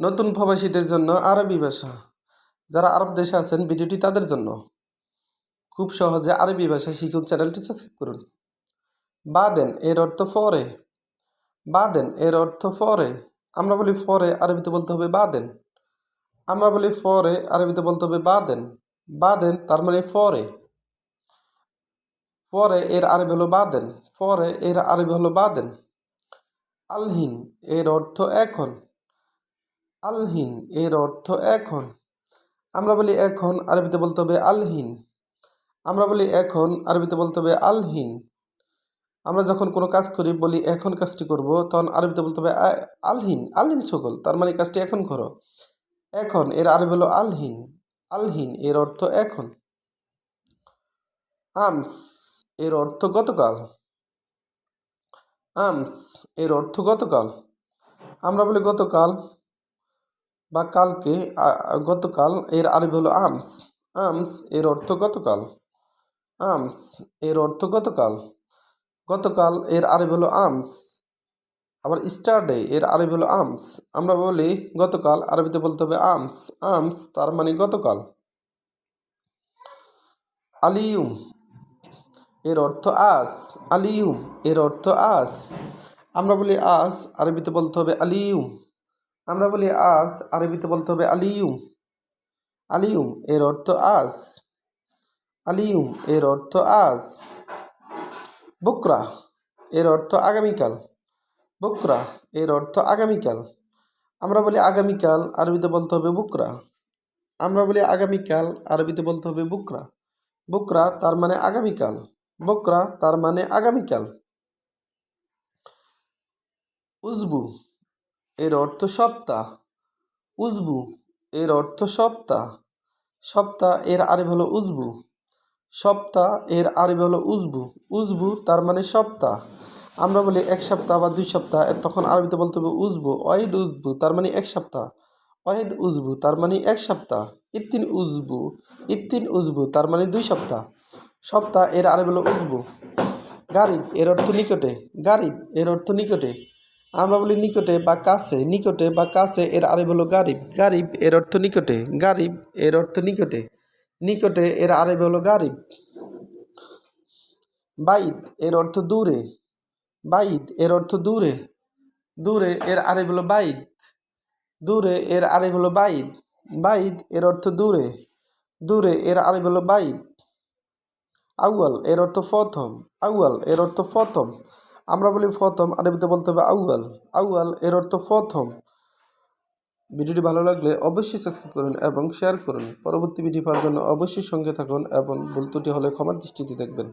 নতুন প্রবাসীদের জন্য আরবি ভাষা। যারা আরব দেশে আছেন, ভিডিওটি তাদের জন্য। খুব সহজে আরবি ভাষা শিখুন, চ্যানেলটি সাবস্ক্রাইব করুন। বাদেন, এর অর্থ ফরে। বাদেন, এর অর্থ ফরে। আমরা বলি ফরে, আরবিতে বলতে হবে বাদেন। আমরা বলি ফরে, আরবিতে বলতে হবে বাদেন। বাদেন, তার মানে ফরে। পরে এর আরবি হলো বাদেন। ফরে, এর আরবি হলো বাদেন। আলহিন, এর অর্থ এখন। আলহিন, এর অর্থ এখন। আমরা বলি এখন, আরবিতে বলতে হবে আলহিন। আমরা বলি এখন, আরবিতে বলতে হবে আলহিন। আমরা যখন কোনো কাজ করি, বলি এখন কাজটি করব, তখন আরবিতে বলতে হবে আলহিন আলহিন সকল তার মানে কাজটি এখন করো। এখন, এর আরবি হলো আলহিন আলহিন, এর অর্থ এখন। আমস, এর অর্থ গতকাল। আমস, এর অর্থ গতকাল। আমরা বলি গতকাল বা কালকে গতকাল এর আরবি হলো আমস। আমস এর অর্থ গতকাল। আমস এর অর্থ গতকাল। গতকাল এর আরবি হলো আমস। আবার স্টারডে এর আরবি হলো আমস। আমরা বলি গতকাল, আরবিতে বলতে হবে আমস। আমস তার মানে গতকাল। আলিউম এর অর্থ আস। আলিউম এর অর্থ আস। আমরা বলি আস, আরবিতে বলতে হবে আলিউম আমরা বলি আজ, আরবিতে বলতে হবে আলিউম আলিউম এর অর্থ আজ। আলিউম এর অর্থ আজ। বুকরা এর অর্থ আগামীকাল। বুকরা এর অর্থ আগামীকাল। আমরা বলি আগামীকাল, আরবিতে বলতে হবে বুকরা। আমরা বলি আগামীকাল, আরবিতে বলতে হবে বুকরা। বুকরা তার মানে আগামীকাল। বুকরা তার মানে আগামীকাল। উজবু এর অর্থ সপ্তাহ। উজবু, এর অর্থ সপ্তাহ। সপ্তাহ এর আরবি হলো উজবু। সপ্তাহ এর আরবি হলো উজবু। উজবু তার মানে সপ্তাহ। আমরা বলি এক সপ্তাহ বা দুই সপ্তাহ তখন আরবিতে বলতে হবে উজবু। অহিদ উজবু তার মানে এক সপ্তাহ। অহিদ উজবু তার মানে এক সপ্তাহ। ইত্তিন উজবু। ইত্তিন উজবু তার মানে দুই সপ্তাহ। সপ্তাহ এর আরবি হলো উজবু। গারিব এর অর্থ নিকটে। গারিব এর অর্থ নিকটে। আমরা বলি নিকটে বা কাছে, নিকটে বা কাছে এর আরেব হলো গারিব। গারিব এর অর্থ নিকটে, গারিব এর অর্থ নিকটে। নিকটে এর আরেব হলো গারিব। বাইদ এর অর্থ দূরে। বাইদ এর অর্থ দূরে। দূরে এর আরেব হলো বাইদ দূরে এর আরেব হলো বাইদ বাইদ এর অর্থ দূরে। দূরে এর আরেব হলো বাইদ আউয়াল এর অর্থ প্রথম। আউয়াল এর অর্থ প্রথম। আমরা বলি প্রথম আরবিতে বলতে হবে আউয়াল। আউয়াল, এর অর্থ প্রথম। ভিডিওটি ভালো লাগলে অবশ্যই সাবস্ক্রাইব করুন এবং শেয়ার করুন। পরবর্তী ভিডিও পাওয়ার জন্য অবশ্যই সঙ্গে থাকুন এবং ভুল ত্রুটি হলে ক্ষমার দৃষ্টিতে দেখবেন।